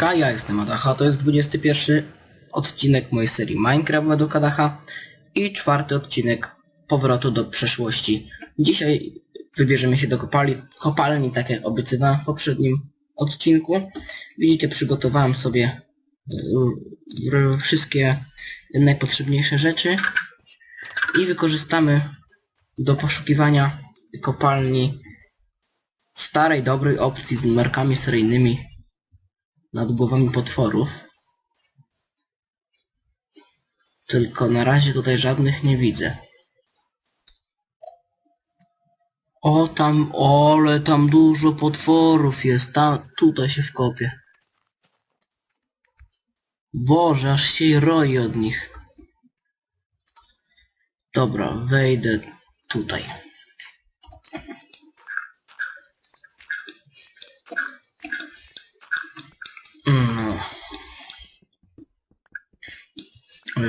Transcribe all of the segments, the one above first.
MK, ja jestem Adacha, to jest 21 odcinek mojej serii Minecraft według Adacha i czwarty odcinek powrotu do przeszłości. Dzisiaj wybierzemy się do kopalni, kopalni tak jak obiecywałem w poprzednim odcinku. Widzicie, przygotowałem sobie y, wszystkie najpotrzebniejsze rzeczy i wykorzystamy do poszukiwania kopalni starej, dobrej opcji z numerkami seryjnymi nad głowami potworów. Tylko na razie tutaj żadnych nie widzę. O tam, ole tam dużo potworów jest, tam, tutaj się wkopię. Boże, aż się roi od nich. Dobra, wejdę tutaj.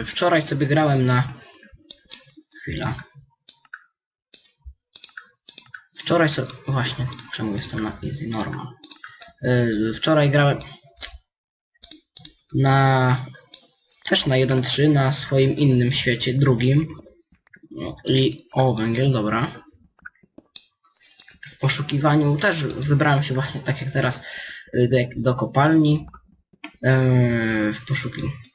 Wczoraj sobie grałem na... Chwila. Wczoraj sobie... Właśnie, czemu jestem na easy normal? Yy, wczoraj grałem na... Też na 1.3 na swoim innym świecie, drugim. No, I... O, węgiel, dobra. W poszukiwaniu też wybrałem się właśnie tak jak teraz y, do, do kopalni. Yy, w poszukiwaniu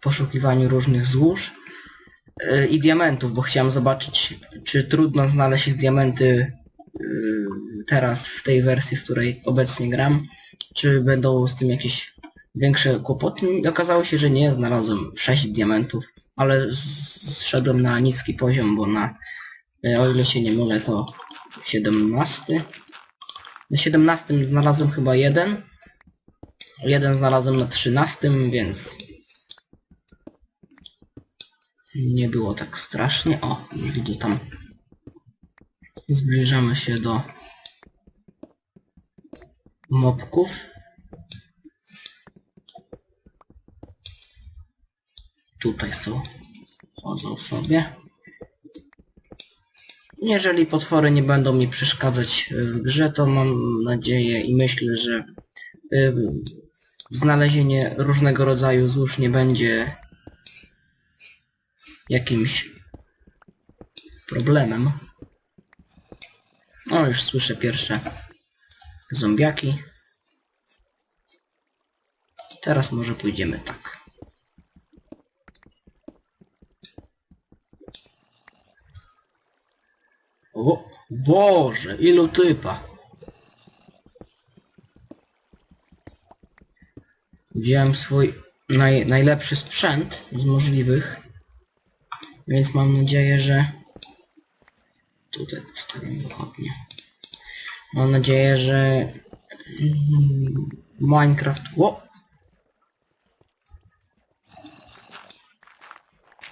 poszukiwaniu różnych złóż yy, i diamentów, bo chciałem zobaczyć, czy trudno znaleźć diamenty yy, teraz w tej wersji, w której obecnie gram, czy będą z tym jakieś większe kłopoty. I Okazało się, że nie, znalazłem 6 diamentów, ale zszedłem na niski poziom, bo na, yy, o ile się nie mylę, to 17. Na 17 znalazłem chyba jeden. Jeden znalazłem na 13, więc nie było tak strasznie. O, już widzę tam. Zbliżamy się do mobków. Tutaj są. Chodzą sobie. Jeżeli potwory nie będą mi przeszkadzać y, w grze, to mam nadzieję i myślę, że y, znalezienie różnego rodzaju złóż nie będzie jakimś problemem. O, już słyszę pierwsze zombiaki. Teraz może pójdziemy tak. O, Boże, ilu typa. Wziąłem swój naj, najlepszy sprzęt z możliwych. Więc mam nadzieję, że... Tutaj postawimy wychodnie. Mam nadzieję, że... mm, Minecraft... Ło!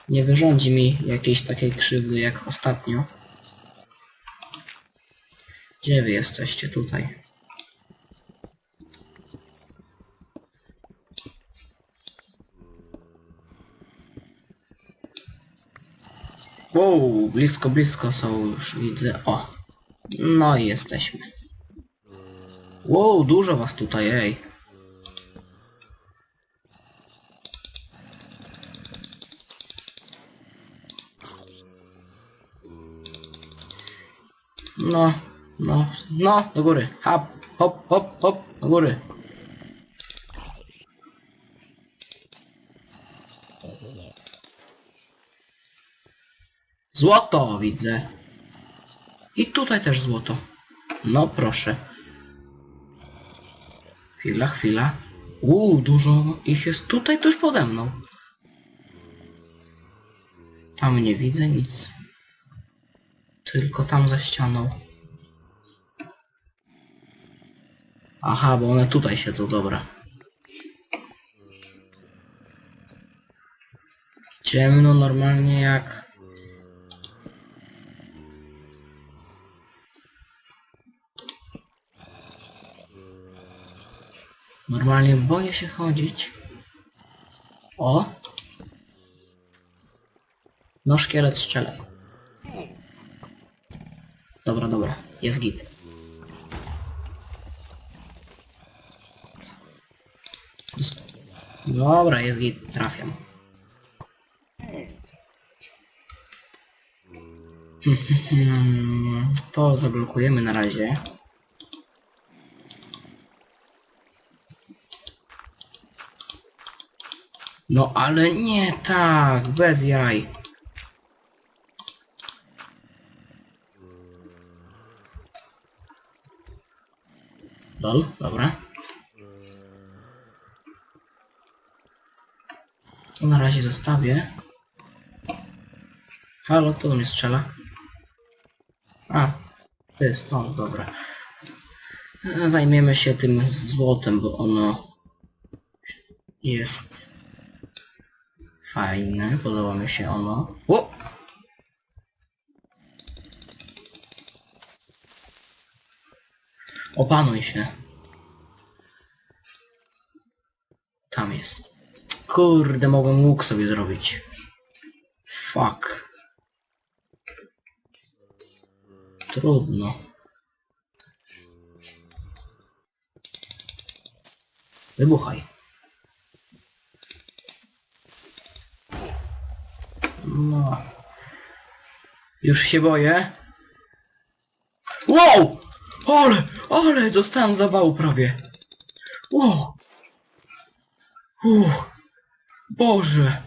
Nie wyrządzi mi jakiejś takiej krzywdy jak ostatnio. Gdzie wy jesteście tutaj? Wow, blisko, blisko są już, widzę. O, no i jesteśmy. Wow, dużo was tutaj, ej. No, no, no, do góry. Hop, hop, hop, hop, do góry. Złoto widzę. I tutaj też złoto. No proszę. Chwila, chwila. Uuu, dużo ich jest tutaj tuż pode mną. Tam nie widzę nic. Tylko tam za ścianą. Aha, bo one tutaj siedzą, dobra. Ciemno normalnie jak... Normalnie boję się chodzić. O! No szkielet strzelaj. Dobra, dobra. Jest git. Dobra, jest git. Trafiam. to zablokujemy na razie. No ale nie tak, bez jaj. Dobra. To na razie zostawię. Halo, kto do mnie strzela? A, to jest to, dobra. Zajmiemy się tym złotem, bo ono jest fajne, podoba mi się ono. O! Opanuj się. Tam jest. Kurde, mogłem łuk sobie zrobić. Fuck. Trudno. Wybuchaj. No. Już się boję. Wow! Ale, ale, zostałem zawału prawie. Wow! Uff. Boże!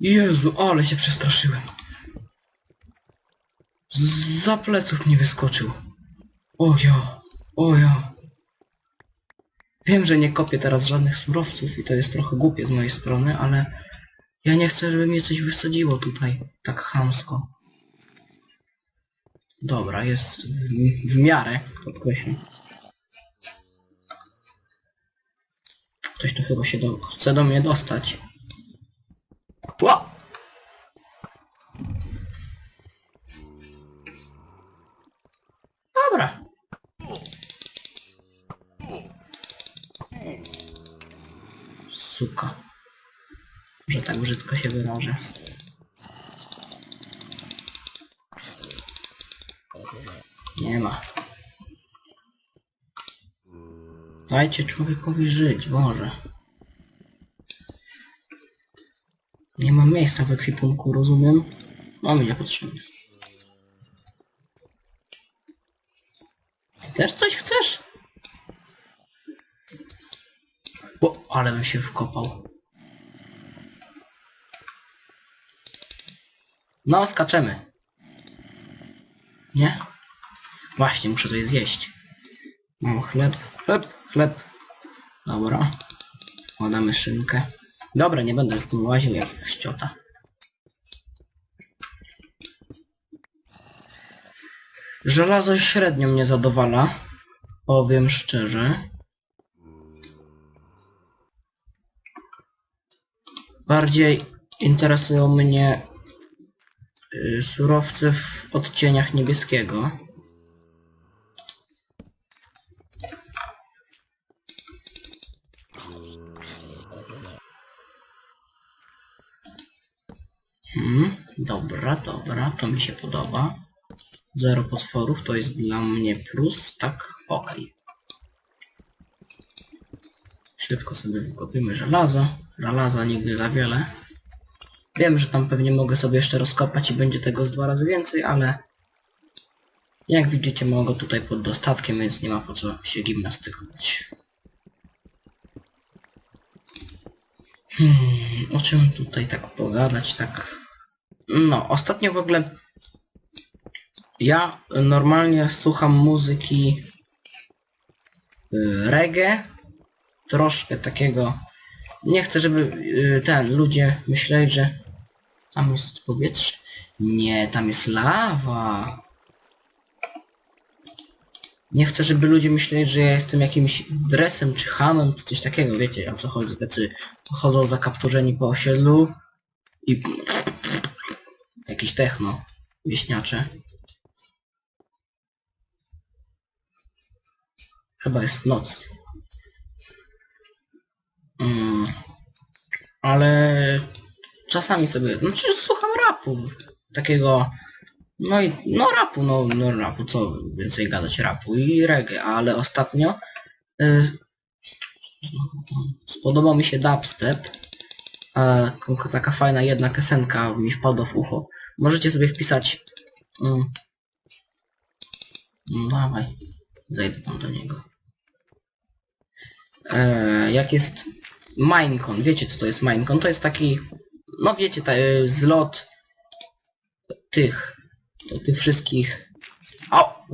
Jezu, ale się przestraszyłem. Z za pleców mi wyskoczył. Ojo, ojo. Wiem, że nie kopię teraz żadnych surowców i to jest trochę głupie z mojej strony, ale ja nie chcę, żeby mnie coś wysadziło tutaj tak chamsko. Dobra, jest w, w miarę, podkreślę. Ktoś tu chyba się do, chce do mnie dostać. Dobra. Suka. Że tak brzydko się wyrażę. Nie ma. Dajcie człowiekowi żyć, Boże. Nie ma miejsca w ekwipunku, rozumiem? No mi niepotrzebne. Też coś chcesz? O, ale bym się wkopał. No, skaczemy. Nie? Właśnie, muszę coś zjeść. Mam chleb, chleb, chleb. Dobra. Podamy szynkę. Dobra, nie będę z tym łaził jak ściota. Żelazo średnio mnie zadowala. Powiem szczerze. Bardziej interesują mnie y, surowce w odcieniach niebieskiego. Hmm, dobra, dobra, to mi się podoba. Zero potworów to jest dla mnie plus, tak, okej. Szybko sobie wykopimy żelazo. Żelaza nigdy za wiele. Wiem, że tam pewnie mogę sobie jeszcze rozkopać i będzie tego z dwa razy więcej, ale... Jak widzicie, mogę tutaj pod dostatkiem, więc nie ma po co się gimnastykować. Hmm, o czym tutaj tak pogadać, tak... No, ostatnio w ogóle... Ja normalnie słucham muzyki... y, reggae. Troszkę takiego... Nie chcę, żeby y, ten, ludzie myśleli, że... Tam jest powietrze. Nie, tam jest lawa. Nie chcę, żeby ludzie myśleli, że ja jestem jakimś dresem czy hamem, czy coś takiego, wiecie o co chodzi. Tacy chodzą zakapturzeni po osiedlu i... Jakiś techno. Wieśniacze. Chyba jest noc. Mm. Ale czasami sobie, znaczy słucham rapu. Takiego No i no rapu, no, no rapu, co więcej gadać rapu i reggae, ale ostatnio y, spodobał mi się dubstep. Taka fajna jedna piosenka mi wpadła w ucho. Możecie sobie wpisać. Mm, no dawaj, zejdę tam do niego. E, jak jest Minecon, wiecie co to jest Minecon? To jest taki, no wiecie, ta, e, zlot tych, tych wszystkich o,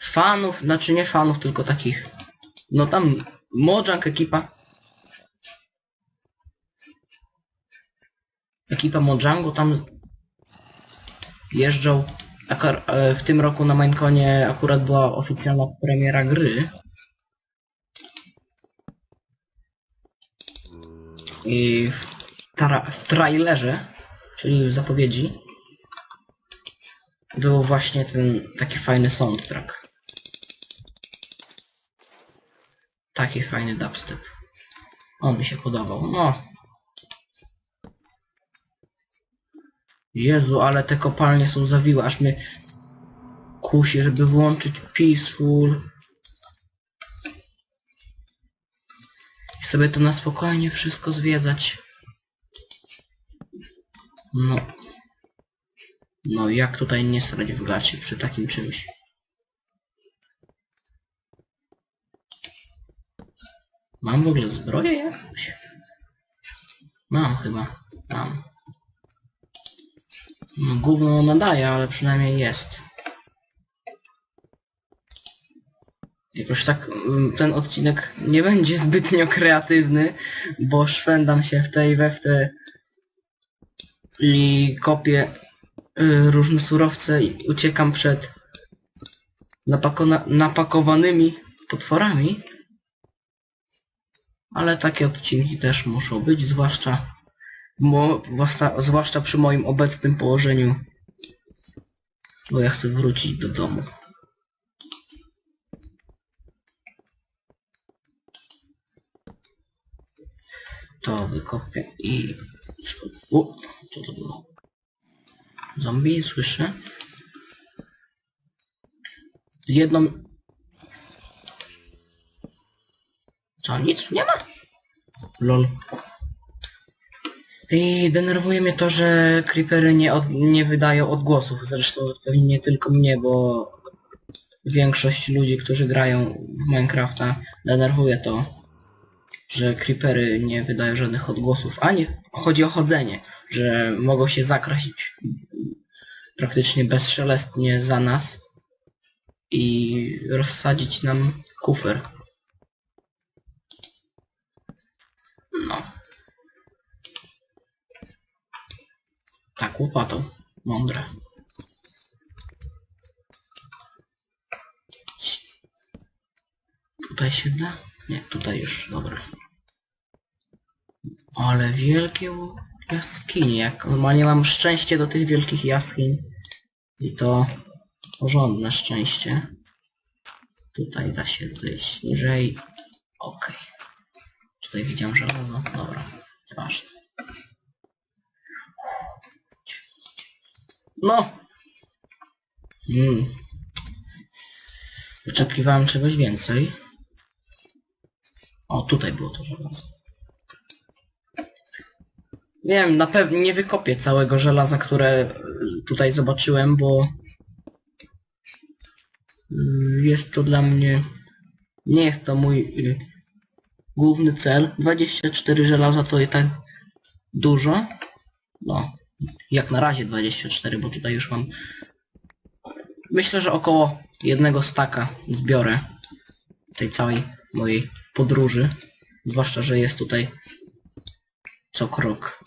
fanów, znaczy nie fanów, tylko takich, no tam Mojang ekipa, ekipa Mojangu tam jeżdżą. E, w tym roku na Mineconie akurat była oficjalna premiera gry. I w, tra w trailerze, czyli w zapowiedzi, był właśnie ten taki fajny soundtrack. Taki fajny dubstep. On mi się podobał. No. Jezu, ale te kopalnie są zawiłe, aż mnie kusi, żeby włączyć peaceful. Sobie to na spokojnie wszystko zwiedzać. No. No jak tutaj nie srać w gacie przy takim czymś. Mam w ogóle zbroję jakąś? Mam chyba. Mam. No gówno nadaje, ale przynajmniej jest. Jakoś tak mm, ten odcinek nie będzie zbytnio kreatywny, bo szwendam się w tej we w i kopię y, różne surowce i uciekam przed napakona- napakowanymi potworami. Ale takie odcinki też muszą być, zwłaszcza Mo, zwłaszcza przy moim obecnym położeniu. Bo ja chcę wrócić do domu. To wykopię i... U, co to było? Zombie, słyszę. Jedną... Co, nic nie ma? Lol. I denerwuje mnie to, że creepery nie, od, nie wydają odgłosów. Zresztą pewnie nie tylko mnie, bo większość ludzi, którzy grają w Minecrafta, denerwuje to, że creepery nie wydają żadnych odgłosów. Ani chodzi o chodzenie, że mogą się zakraść praktycznie bezszelestnie za nas i rozsadzić nam kufer. No. Tak, łopatą. Mądre. Tutaj się da? Nie, tutaj już, dobra. Ale wielkie jaskinie, jak normalnie mam szczęście do tych wielkich jaskiń. I to porządne szczęście. Tutaj da się zejść niżej. Okej. Tutaj widziałem żelazo. Dobra, nieważne. No! Mm. Oczekiwałem czegoś więcej. O, tutaj było to żelazo. Wiem, na pewno nie wykopię całego żelaza, które tutaj zobaczyłem, bo y, jest to dla mnie... Nie jest to mój y, główny cel. 24 żelaza to i tak dużo. No, jak na razie 24, bo tutaj już mam... Myślę, że około jednego staka zbiorę tej całej mojej podróży. Zwłaszcza, że jest tutaj co krok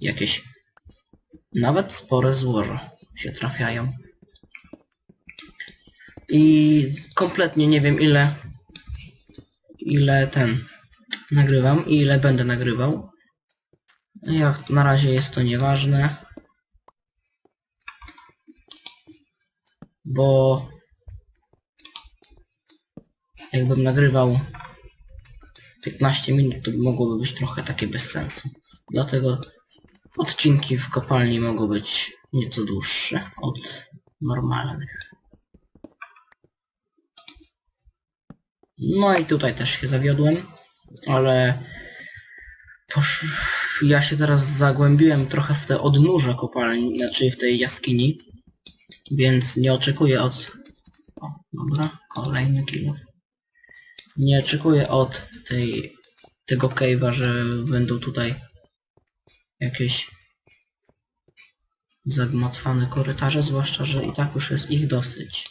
jakieś nawet spore złoża się trafiają. I kompletnie nie wiem ile ile ten nagrywam i ile będę nagrywał. Jak na razie jest to nieważne. Bo jakbym nagrywał 15 minut, to mogłoby być trochę takie bez sensu. Dlatego odcinki w kopalni mogą być nieco dłuższe od normalnych. No i tutaj też się zawiodłem, ale posz... ja się teraz zagłębiłem trochę w te odnóże kopalni, znaczy w tej jaskini, więc nie oczekuję od... O, dobra, kolejny kilo. Nie oczekuję od tej, tego cave'a, że będą tutaj jakieś zagmatwane korytarze, zwłaszcza, że i tak już jest ich dosyć.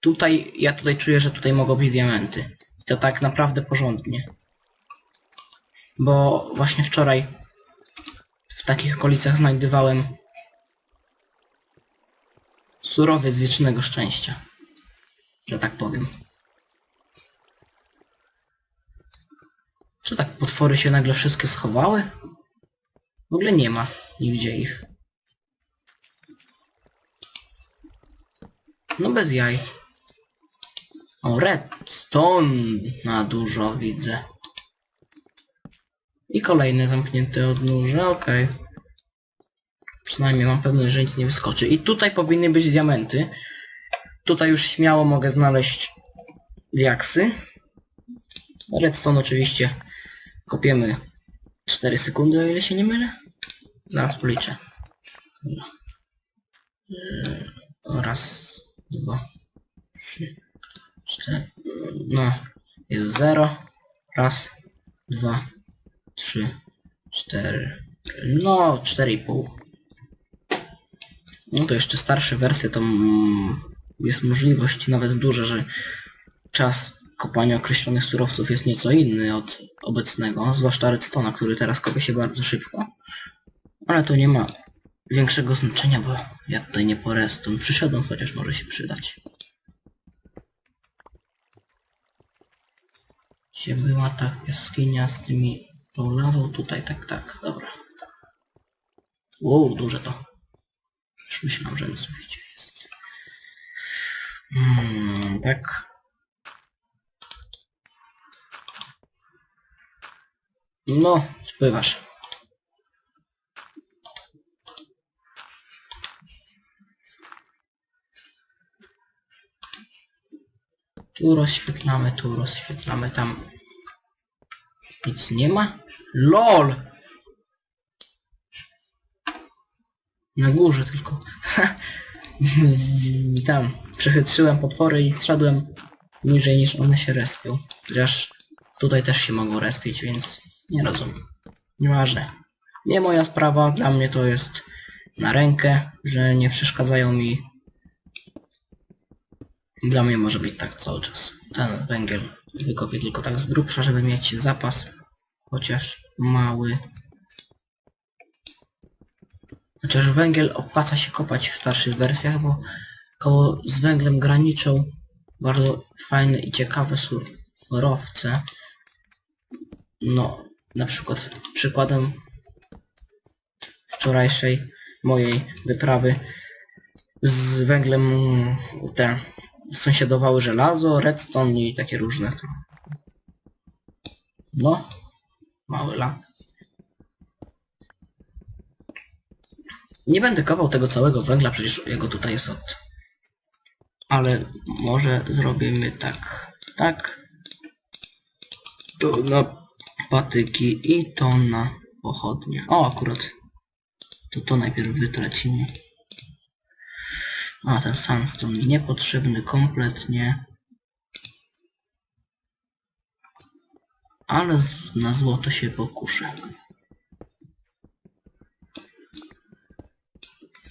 Tutaj, ja tutaj czuję, że tutaj mogą być diamenty. I to tak naprawdę porządnie. Bo właśnie wczoraj w takich okolicach znajdywałem surowiec wiecznego szczęścia. Że tak powiem. Czy tak potwory się nagle wszystkie schowały? W ogóle nie ma nigdzie ich. No bez jaj. O, redstone na dużo widzę. I kolejne zamknięte odnóże, okej. Przynajmniej mam pewność, że nic nie wyskoczy. I tutaj powinny być diamenty. Tutaj już śmiało mogę znaleźć diaksy. Redstone oczywiście kopiemy 4 sekundy, o ile się nie mylę. Zaraz policzę. Yy, Raz, dwa, trzy, cztery. No, jest 0. Raz, dwa, trzy, cztery. No, 4,5. No to jeszcze starsze wersje to mm, jest możliwość nawet duża, że czas kopania określonych surowców jest nieco inny od obecnego, zwłaszcza redstone'a, który teraz kopie się bardzo szybko. Ale to nie ma większego znaczenia, bo ja tutaj nie po redstone przyszedłem, chociaż może się przydać. Gdzie była ta jaskinia z tymi tą lawą? Tutaj, tak, tak, dobra. Wow, duże to. Już myślałem, że na suficie jest. Hmm, tak. No, spływasz. Tu rozświetlamy, tu rozświetlamy, tam nic nie ma. LOL! Na górze tylko. tam przechytrzyłem potwory i zszedłem niżej niż one się respią. Chociaż tutaj też się mogą respić, więc nie rozumiem. Nieważne. Nie moja sprawa, dla mnie to jest na rękę, że nie przeszkadzają mi. Dla mnie może być tak cały czas. Ten węgiel wykopię tylko tak z grubsza, żeby mieć zapas. Chociaż mały. Chociaż węgiel opłaca się kopać w starszych wersjach, bo koło z węglem graniczą bardzo fajne i ciekawe surowce. No, na przykład przykładem wczorajszej mojej wyprawy z węglem te sąsiadowały żelazo, redstone i takie różne. No, mały lak. Nie będę kopał tego całego węgla, przecież jego tutaj jest od... Ale może zrobimy tak, tak. To na patyki i to na pochodnie. O, akurat. To to najpierw wytracimy. A, ten sandstone niepotrzebny kompletnie. Ale na złoto się pokuszę.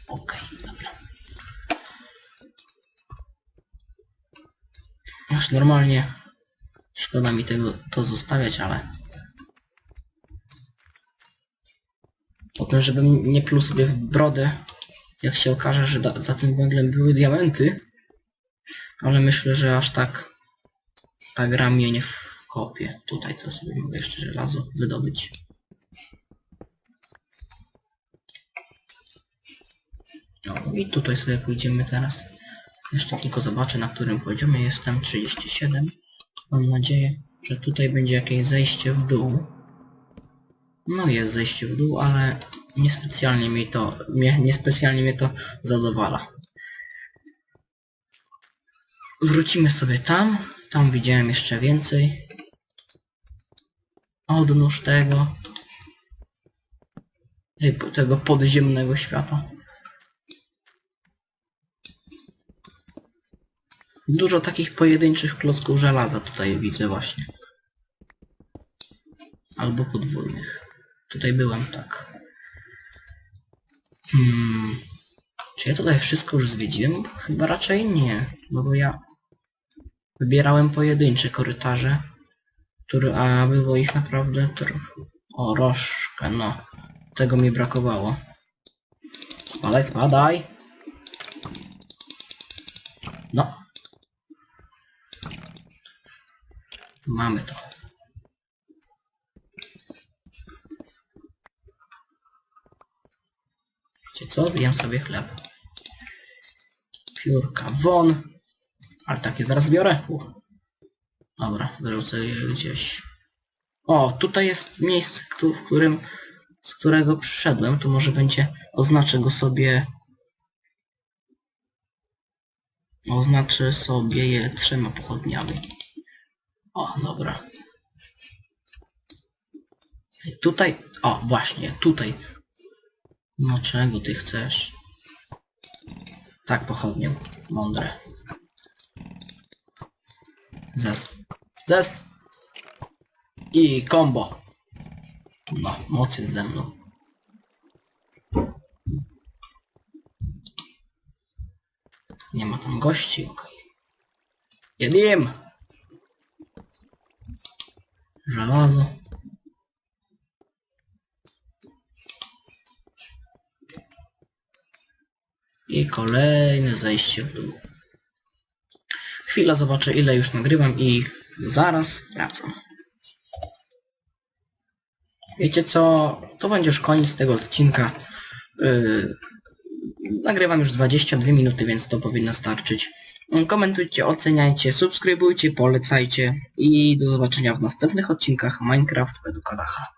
Okej, dobra. Już normalnie szkoda mi tego to zostawiać, ale potem żebym nie pluł sobie w brodę, jak się okaże, że za tym węglem były diamenty, ale myślę, że aż tak ta gra mnie nie wkopie. Tutaj co sobie mogę jeszcze żelazo wydobyć. No i tutaj sobie pójdziemy teraz. Jeszcze tylko zobaczę na którym poziomie jestem. 37. Mam nadzieję, że tutaj będzie jakieś zejście w dół. No jest zejście w dół, ale niespecjalnie mi to, mnie, niespecjalnie mnie to zadowala. Wrócimy sobie tam. Tam widziałem jeszcze więcej. Odnóż tego. Tego podziemnego świata. Dużo takich pojedynczych klocków żelaza tutaj widzę właśnie. Albo podwójnych. Tutaj byłem, tak. Hmm. Czy ja tutaj wszystko już zwiedziłem? Chyba raczej nie. No bo ja wybierałem pojedyncze korytarze, które, a było ich naprawdę. O, rożkę, no. Tego mi brakowało. Spadaj, spadaj! No. Mamy to. Wiecie co? Zjem sobie chleb. Piórka won. Ale takie zaraz biorę. U. Dobra, wyrzucę je gdzieś. O, tutaj jest miejsce, w którym, z którego przyszedłem. To może będzie, oznaczę go sobie... Oznaczę sobie je trzema pochodniami. O, dobra. Tutaj, o, właśnie, tutaj. No czego ty chcesz? Tak, pochodnię. Mądre. Zes. Zes. I combo. No, moc jest ze mną. Nie ma tam gości, okej. Jedim! Żelazo. I kolejne zejście w dół. Chwila, zobaczę ile już nagrywam i zaraz wracam. Wiecie co? To będzie już koniec tego odcinka. Yy, nagrywam już 22 minuty, więc to powinno starczyć. Komentujcie, oceniajcie, subskrybujcie, polecajcie i do zobaczenia w następnych odcinkach Minecraft według Kadacha.